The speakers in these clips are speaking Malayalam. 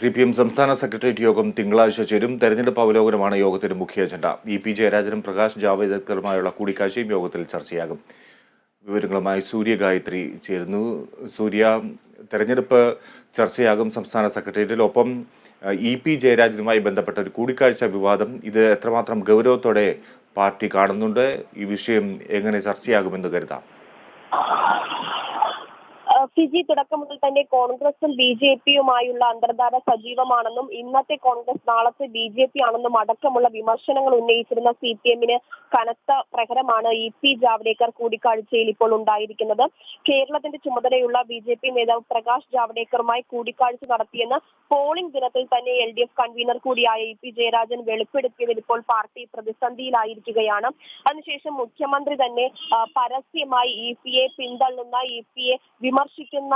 സി പി എം സംസ്ഥാന സെക്രട്ടേറിയറ്റ് യോഗം തിങ്കളാഴ്ച ചേരും. തെരഞ്ഞെടുപ്പ് അവലോകനമാണ് യോഗത്തിന്റെ മുഖ്യ അജണ്ട. ഇ പി ജയരാജനും പ്രകാശ് ജാവേദക്കറുമായുള്ള കൂടിക്കാഴ്ചയും യോഗത്തിൽ ചർച്ചയാകും. വിവരങ്ങളുമായി സൂര്യ ഗായത്രി ചേരുന്നു. സൂര്യ തെരഞ്ഞെടുപ്പ് ചർച്ചയാകും സംസ്ഥാന സെക്രട്ടേറിയറ്റിൽ. ഒപ്പം ഇ പി ജയരാജനുമായി ബന്ധപ്പെട്ട ഒരു കൂടിക്കാഴ്ച വിവാദം. ഇത് എത്രമാത്രം ഗൗരവത്തോടെ പാർട്ടി കാണുന്നുണ്ട്? ഈ വിഷയം എങ്ങനെ ചർച്ചയാകുമെന്ന് കരുതാം. ഫിജി തുടക്കം മുതൽ തന്നെ കോൺഗ്രസും ബി ജെ പിയുമായുള്ള അന്തർധാര സജീവമാണെന്നും ഇന്നത്തെ കോൺഗ്രസ് നാളത്തെ ബി ജെ പി ആണെന്നും അടക്കമുള്ള വിമർശനങ്ങൾ ഉന്നയിച്ചിരുന്ന സി പി എമ്മിന് കനത്ത പ്രഹരമാണ് ഇ പി ജാവ്ദേക്കർ കൂടിക്കാഴ്ചയിൽ ഇപ്പോൾ ഉണ്ടായിരിക്കുന്നത്. കേരളത്തിന്റെ ചുമതലയുള്ള ബി ജെ പി നേതാവ് പ്രകാശ് ജാവ്ദേക്കറുമായി കൂടിക്കാഴ്ച നടത്തിയെന്ന് പോളിംഗ് ദിനത്തിൽ തന്നെ എൽ ഡി എഫ് കൺവീനർ കൂടിയായ ഇ പി ജയരാജൻ വെളിപ്പെടുത്തിയതിൽ ഇപ്പോൾ പാർട്ടി പ്രതിസന്ധിയിലായിരിക്കുകയാണ്. അതിനുശേഷം മുഖ്യമന്ത്രി തന്നെ പരസ്യമായി ഇ പി എ പിന്തള്ളുന്ന ഇ പി എ വിമർശിക്കുന്ന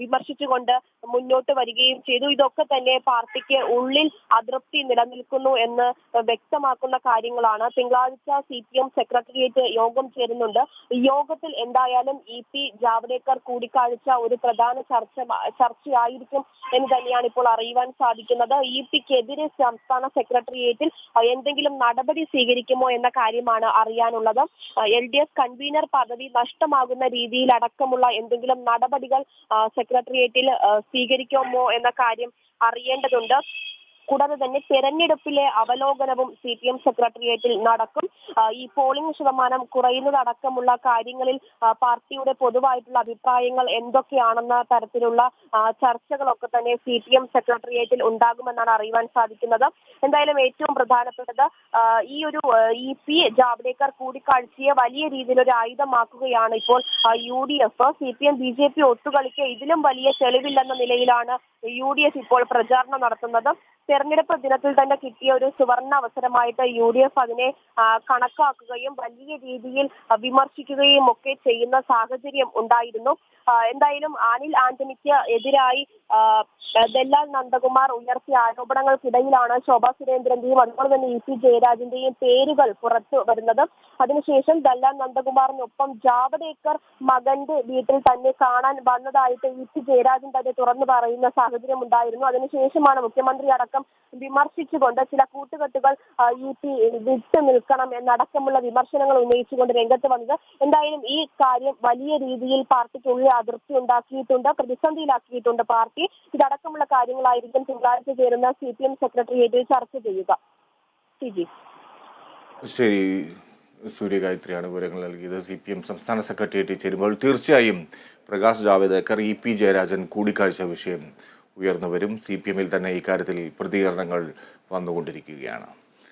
വിമർശിച്ചുകൊണ്ട് മുന്നോട്ട് വരികയും ചെയ്തു. ഇതൊക്കെ തന്നെ പാർട്ടിക്ക് ഉള്ളിൽ അതൃപ്തി നിലനിൽക്കുന്നു എന്ന് വ്യക്തമാക്കുന്ന കാര്യങ്ങളാണ്. തിങ്കളാഴ്ച സി പി എം സെക്രട്ടേറിയറ്റ് യോഗം ചേരുന്നുണ്ട്. യോഗത്തിൽ എന്തായാലും ഇ പി ജാവ്ദേക്കർ കൂടിക്കാഴ്ച ഒരു പ്രധാന ചർച്ച ചർച്ചയായിരിക്കും എന്ന് തന്നെയാണ് ഇപ്പോൾ അറിയുവാൻ സാധിക്കുന്നത്. ഇ പിക്കെതിരെ സംസ്ഥാന സെക്രട്ടേറിയറ്റിൽ എന്തെങ്കിലും നടപടി സ്വീകരിക്കുമോ എന്ന കാര്യമാണ് അറിയാനുള്ളത്. എൽ ഡി എഫ് കൺവീനർ പദവി നഷ്ടമാകുന്ന രീതിയിൽ അടക്കമുള്ള എന്തെങ്കിലും നടപടികൾ സെക്രട്ടേറിയറ്റിൽ സ്വീകരിക്കുമോ എന്ന കാര്യം അറിയേണ്ടതുണ്ട്. കൂടാതെ തന്നെ തെരഞ്ഞെടുപ്പിലെ അവലോകനവും സി പി എം സെക്രട്ടേറിയറ്റിൽ നടക്കും. ഈ പോളിംഗ് ശതമാനം കുറയുന്നതടക്കമുള്ള കാര്യങ്ങളിൽ പാർട്ടിയുടെ പൊതുവായിട്ടുള്ള അഭിപ്രായങ്ങൾ എന്തൊക്കെയാണെന്ന തരത്തിലുള്ള ചർച്ചകളൊക്കെ തന്നെ സി പി എം സെക്രട്ടേറിയറ്റിൽ ഉണ്ടാകുമെന്നാണ് അറിയുവാൻ സാധിക്കുന്നത്. എന്തായാലും ഏറ്റവും പ്രധാനപ്പെട്ടത് ഈ ഒരു ഇ പി ജാവ്ദേക്കർ കൂടിക്കാഴ്ചയെ വലിയ രീതിയിൽ ഒരു ആയുധമാക്കുകയാണ് ഇപ്പോൾ U D F. C P M B J P ഒത്തുകളിക്ക് ഇതിലും വലിയ തെളിവില്ലെന്ന നിലയിലാണ് യു ഡി എഫ് ഇപ്പോൾ പ്രചാരണം നടത്തുന്നത്. തെരഞ്ഞെടുപ്പ് ദിനത്തിൽ തന്നെ കിട്ടിയ ഒരു സുവർണ അവസരമായിട്ട് യു ഡി എഫ് അതിനെ ആ, കണക്കാക്കുകയും വലിയ രീതിയിൽ വിമർശിക്കുകയും ഒക്കെ ചെയ്യുന്ന സാഹചര്യം ഉണ്ടായിരുന്നു. എന്തായാലും അനിൽ ആന്റണിക്ക് എതിരായി ദല്ലാൽ നന്ദകുമാർ ഉയർത്തിയ ആരോപണങ്ങൾക്കിടയിലാണ് ശോഭാ സുരേന്ദ്രന്റെയും അതുപോലെ തന്നെ ഇ സി ജയരാജന്റെയും പേരുകൾ പുറത്തു വരുന്നത്. അതിനുശേഷം ദല്ലാൽ നന്ദകുമാറിനൊപ്പം ജാവദേക്കർ മകന്റെ വീട്ടിൽ തന്നെ കാണാൻ വന്നതായിട്ട് ഇ സി ജയരാജൻ തന്നെ തുറന്നു പറയുന്ന സാഹചര്യം ഉണ്ടായിരുന്നു. അതിനുശേഷമാണ് മുഖ്യമന്ത്രി അടക്കം വിമർശിച്ചുകൊണ്ട് ചില കൂട്ടുകെട്ടുകൾ ഇ പി വിട്ടു നിൽക്കണം എന്നടക്കമുള്ള വിമർശനങ്ങൾ ഉന്നയിച്ചുകൊണ്ട് രംഗത്ത് വന്നത്. എന്തായാലും ഈ കാര്യം വലിയ രീതിയിൽ പാർട്ടിക്കുള്ളിൽ അതിർത്തി ഉണ്ടാക്കിയിട്ടുണ്ട് പ്രതിസന്ധിയിലാക്കിയിട്ടുണ്ട് പാർട്ടി. ഇതടക്കമുള്ള കാര്യങ്ങളായിരിക്കും തിങ്കളാഴ്ച ചേരുന്ന സി പി എം സെക്രട്ടേറിയറ്റിൽ ചർച്ച ചെയ്യുക. ശരി. സൂര്യഗായത്രിയാണ് വിവരങ്ങൾ നൽകിയത്. സി പി എം സംസ്ഥാന സെക്രട്ടേറിയറ്റ് ചേരുമ്പോൾ തീർച്ചയായും പ്രകാശ് ജാവേദ്കർ ഇ പി ജയരാജൻ കൂടിക്കാഴ്ച വിഷയം ഉയർന്നു വരും സി പി എമ്മിൽ തന്നെ ഇക്കാര്യത്തിൽ പ്രതികരണങ്ങൾ വന്നുകൊണ്ടിരിക്കുകയാണ്.